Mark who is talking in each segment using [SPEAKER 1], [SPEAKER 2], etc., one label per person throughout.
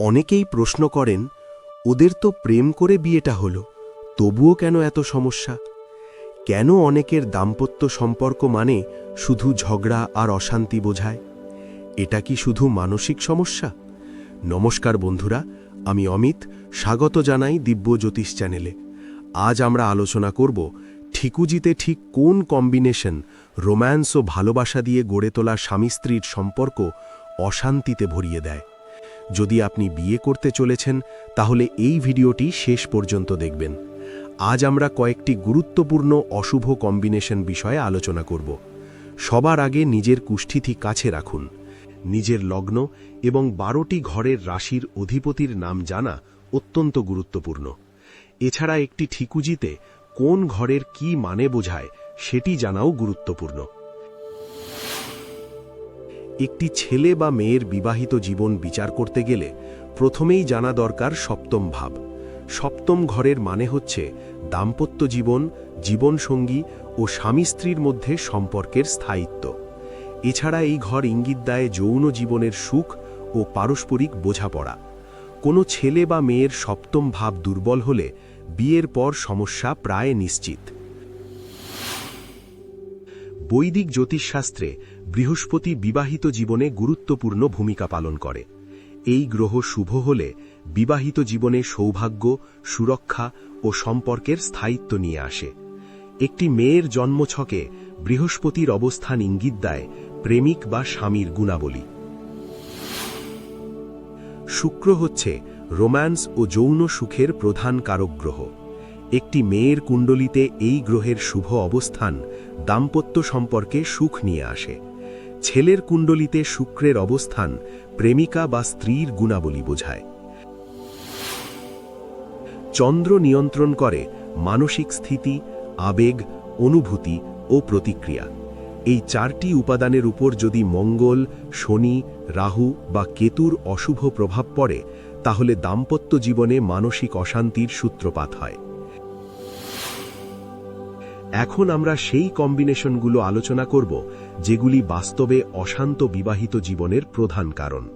[SPEAKER 1] অনেকেই প্রশ্ন করেন, ওদের তো প্রেম করে বিয়েটা হলো, তবুও কেন এত সমস্যা? কেন অনেকের দাম্পত্য সম্পর্ক মানে শুধু ঝগড়া আর অশান্তি বোঝায়? এটা কি শুধু মানসিক সমস্যা? নমস্কার বন্ধুরা, আমি অমিত, স্বাগত জানাই দিব্য জ্যোতিষ চ্যানেলে। আজ আমরা আলোচনা করব ঠিকুজিতে ঠিক কোন কম্বিনেশন রোম্যান্স ও ভালোবাসা দিয়ে গড়ে তোলা স্বামী স্ত্রীর সম্পর্ক অশান্তিতে ভরিয়ে দেয়। যদি আপনি বিয়ে করতে চলেছেন, তাহলে এই ভিডিওটি শেষ পর্যন্ত দেখবেন। আজ আমরা কয়েকটি গুরুত্বপূর্ণ অশুভ কম্বিনেশন বিষয়ে আলোচনা করব। সবার আগে নিজের কুষ্ঠিথি কাছে রাখুন। নিজের লগ্ন এবং বারোটি ঘরের রাশির অধিপতির নাম জানা অত্যন্ত গুরুত্বপূর্ণ। এছাড়া একটি ঠিকুজিতে কোন ঘরের কি মানে বোঝায়, সেটি জানাও গুরুত্বপূর্ণ। একটি ছেলে বা মেয়ের বিবাহিত জীবন বিচার করতে গেলে প্রথমেই জানা দরকার সপ্তম ভাব। সপ্তম ঘরের মানে হচ্ছে দাম্পত্য জীবন, জীবনসঙ্গী ও স্বামী স্ত্রীর মধ্যে সম্পর্কের স্থায়িত্ব। এছাড়া এই ঘর ইঙ্গিত দেয় যৌন জীবনের সুখ ও পারস্পরিক বোঝাপড়া। কোনো ছেলে বা মেয়ের সপ্তম ভাব দুর্বল হলে বিয়ের পর সমস্যা প্রায় নিশ্চিত। বৈদিক জ্যোতিষশাস্ত্রে বৃহস্পতি বিবাহিত জীবনে গুরুত্বপূর্ণ ভূমিকা পালন করে। এই গ্রহ শুভ হলে বিবাহিত জীবনে সৌভাগ্য, সুরক্ষা ও সম্পর্কের স্থায়িত্ব নিয়ে আসে। একটি মেয়ের জন্মছকে বৃহস্পতির অবস্থান ইঙ্গিত দেয় প্রেমিক বা স্বামীর গুণাবলী। শুক্র হচ্ছে রোম্যান্স ও যৌন সুখের প্রধান কারক গ্রহ। একটি মেয়ের কুণ্ডলিতে এই গ্রহের শুভ অবস্থান দাম্পত্য সম্পর্কে সুখ নিয়ে আসে। ছেলের কুণ্ডলিতে শুক্রের অবস্থান প্রেমিকা বা স্ত্রীর গুণাবলী বোঝায়। চন্দ্র নিয়ন্ত্রণ করে মানসিক স্থিতি, আবেগ, অনুভূতি ও প্রতিক্রিয়া। এই চারটি উপাদানের উপর যদি মঙ্গল, শনি, রাহু বা কেতুর অশুভ প্রভাব পড়ে, তাহলে দাম্পত্য জীবনে মানসিক অশান্তির সূত্রপাত হয়। এখন আমরা সেই কম্বিনেশনগুলো আলোচনা করব, যেগুলি বাস্তবে অশান্ত বিবাহিত জীবনের প্রধান কারণ।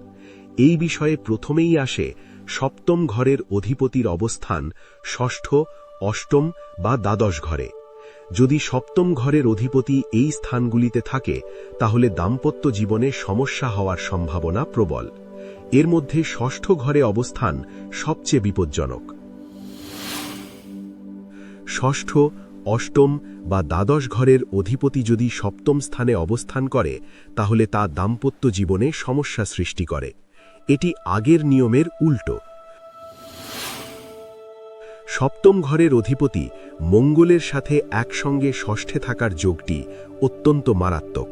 [SPEAKER 1] এই বিষয়ে প্রথমেই আসে সপ্তম ঘরের অধিপতির অবস্থান ষষ্ঠ, অষ্টম বা দ্বাদশ ঘরে। যদি সপ্তম ঘরের অধিপতি এই স্থানগুলিতে থাকে, তাহলে দাম্পত্য জীবনে সমস্যা হওয়ার সম্ভাবনা প্রবল। এর মধ্যে ষষ্ঠ ঘরে অবস্থান সবচেয়ে বিপজ্জনক। ষষ্ঠ অষ্টম বা দ্বাদশ ঘরের অধিপতি যদি সপ্তম স্থানে অবস্থান করে, তাহলে তা দাম্পত্য জীবনে সমস্যা সৃষ্টি করে। এটি আগের নিয়মের উল্টো। সপ্তম ঘরের অধিপতি মঙ্গলের সাথে একসঙ্গে ষষ্ঠে থাকার যোগটি অত্যন্ত মারাত্মক।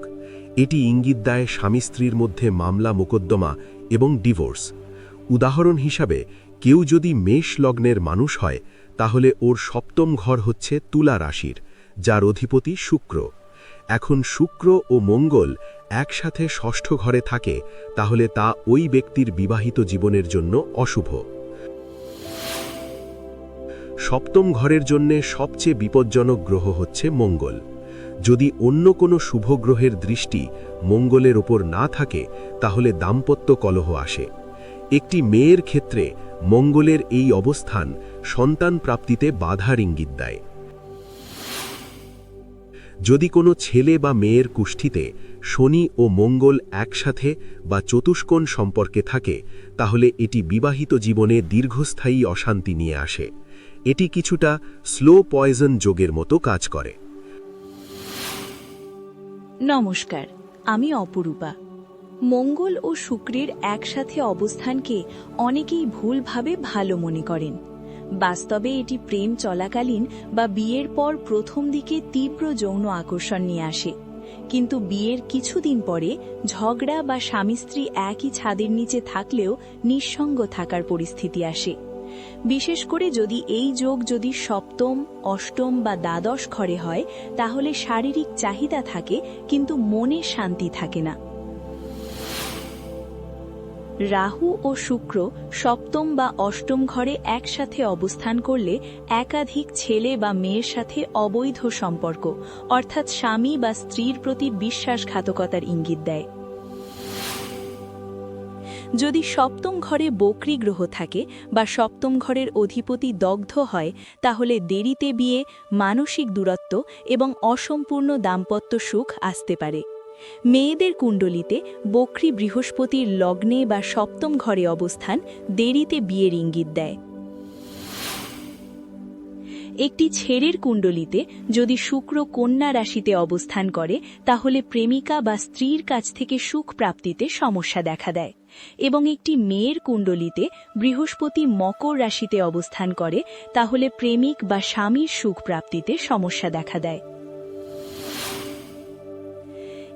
[SPEAKER 1] এটি ইঙ্গিত দেয় স্বামী স্ত্রীর মধ্যে মামলা মোকদ্দমা এবং ডিভোর্স। উদাহরণ হিসাবে, কেউ যদি মেষ লগ্নের মানুষ হয় তাহলে ওর সপ্তম ঘর হচ্ছে তুলা রাশির, যার অধিপতি শুক্র। এখন শুক্র ও মঙ্গল একসাথে ষষ্ঠ ঘরে থাকে, তাহলে তা ওই ব্যক্তির বিবাহিত জীবনের জন্য অশুভ। সপ্তম ঘরের জন্যে সবচেয়ে বিপজ্জনক গ্রহ হচ্ছে মঙ্গল। যদি অন্য কোনো শুভ গ্রহের দৃষ্টি মঙ্গলের ওপর না থাকে, তাহলে দাম্পত্য কলহ আসে। একটি মেয়ের ক্ষেত্রে মঙ্গলের এই অবস্থান সন্তান প্রাপ্তিতে বাধার ইঙ্গিত দেয়। যদি কোনো ছেলে বা মেয়ের কুষ্ঠিতে শনি ও মঙ্গল একসাথে বা চতুষ্কোণ সম্পর্কে থাকে, তাহলে এটি বিবাহিত জীবনে দীর্ঘস্থায়ী অশান্তি নিয়ে আসে। এটি কিছুটা স্লো পয়জন যোগের মতো কাজ করে।
[SPEAKER 2] নমস্কার, আমি অপরূপা। মঙ্গল ও শুক্রের একসাথে অবস্থানকে অনেকেই ভুলভাবে ভালো মনে করেন। বাস্তবে এটি প্রেম চলাকালীন বা বিয়ের পর প্রথম দিকে তীব্র যৌন আকর্ষণ নিয়ে আসে। কিন্তু বিয়ের কিছুদিন পরে ঝগড়া বা স্বামী স্ত্রী একই ছাদের নিচে থাকলেও নিঃসঙ্গ থাকার পরিস্থিতি আসে। বিশেষ করে যদি এই যোগ যদি সপ্তম, অষ্টম বা দ্বাদশ ঘরে হয়, তাহলে শারীরিক চাহিদা থাকে কিন্তু মনে শান্তি থাকে না। রাহু ও শুক্র সপ্তম বা অষ্টম ঘরে একসাথে অবস্থান করলে একাধিক ছেলে বা মেয়ের সাথে অবৈধ সম্পর্ক, অর্থাৎ স্বামী বা স্ত্রীর প্রতি বিশ্বাসঘাতকতার ইঙ্গিত দেয়। যদি সপ্তম ঘরে বকরি গ্রহ থাকে বা সপ্তম ঘরের অধিপতি দগ্ধ হয়, তাহলে দেরিতে বিয়ে, মানসিক দূরত্ব এবং অসম্পূর্ণ দাম্পত্য সুখ আসতে পারে। মেয়েদের কুণ্ডলিতে বকরি বৃহস্পতির লগ্নে বা সপ্তম ঘরে অবস্থান দেরিতে বিয়ের ইঙ্গিত দেয়। একটি ছেড়ের কুণ্ডলিতে যদি শুক্র কন্যা রাশিতে অবস্থান করে, তাহলে প্রেমিকা বা স্ত্রীর কাছ থেকে সুখ প্রাপ্তিতে সমস্যা দেখা দেয় এবং একটি মেয়ের কুণ্ডলিতে বৃহস্পতি মকর রাশিতে অবস্থান করে, তাহলে প্রেমিক বা স্বামীর সুখ প্রাপ্তিতে সমস্যা দেখা দেয়।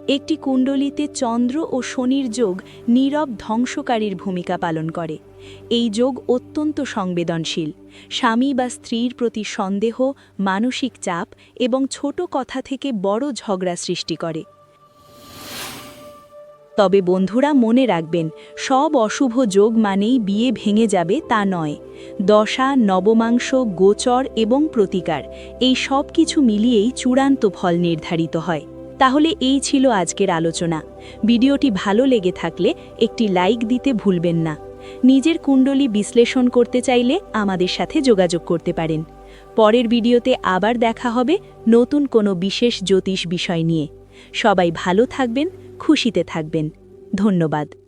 [SPEAKER 2] একটি কুণ্ডলিতে চন্দ্র ও শনির যোগ নীরব ধ্বংসকারীর ভূমিকা পালন করে। এই যোগ অত্যন্ত সংবেদনশীল। স্বামী বা স্ত্রীর প্রতি সন্দেহ, মানসিক চাপ এবং ছোট কথা থেকে বড় ঝগড়া সৃষ্টি করে। তবে বন্ধুরা মনে রাখবেন, সব অশুভ যোগ মানেই বিয়ে ভেঙে যাবে তা নয়। দশা, নবমাংস, গোচর এবং প্রতিকার, এই সব কিছু মিলিয়েই চূড়ান্ত ফল নির্ধারিত হয়। তাহলে এই ছিল আজকের আলোচনা। ভিডিওটি ভালো লেগে থাকলে একটি লাইক দিতে ভুলবেন না। নিজের কুণ্ডলী বিশ্লেষণ করতে চাইলে আমাদের সাথে যোগাযোগ করতে পারেন। পরের ভিডিওতে আবার দেখা হবে নতুন কোনো বিশেষ জ্যোতিষ বিষয় নিয়ে। সবাই ভালো থাকবেন, খুশিতে থাকবেন। ধন্যবাদ।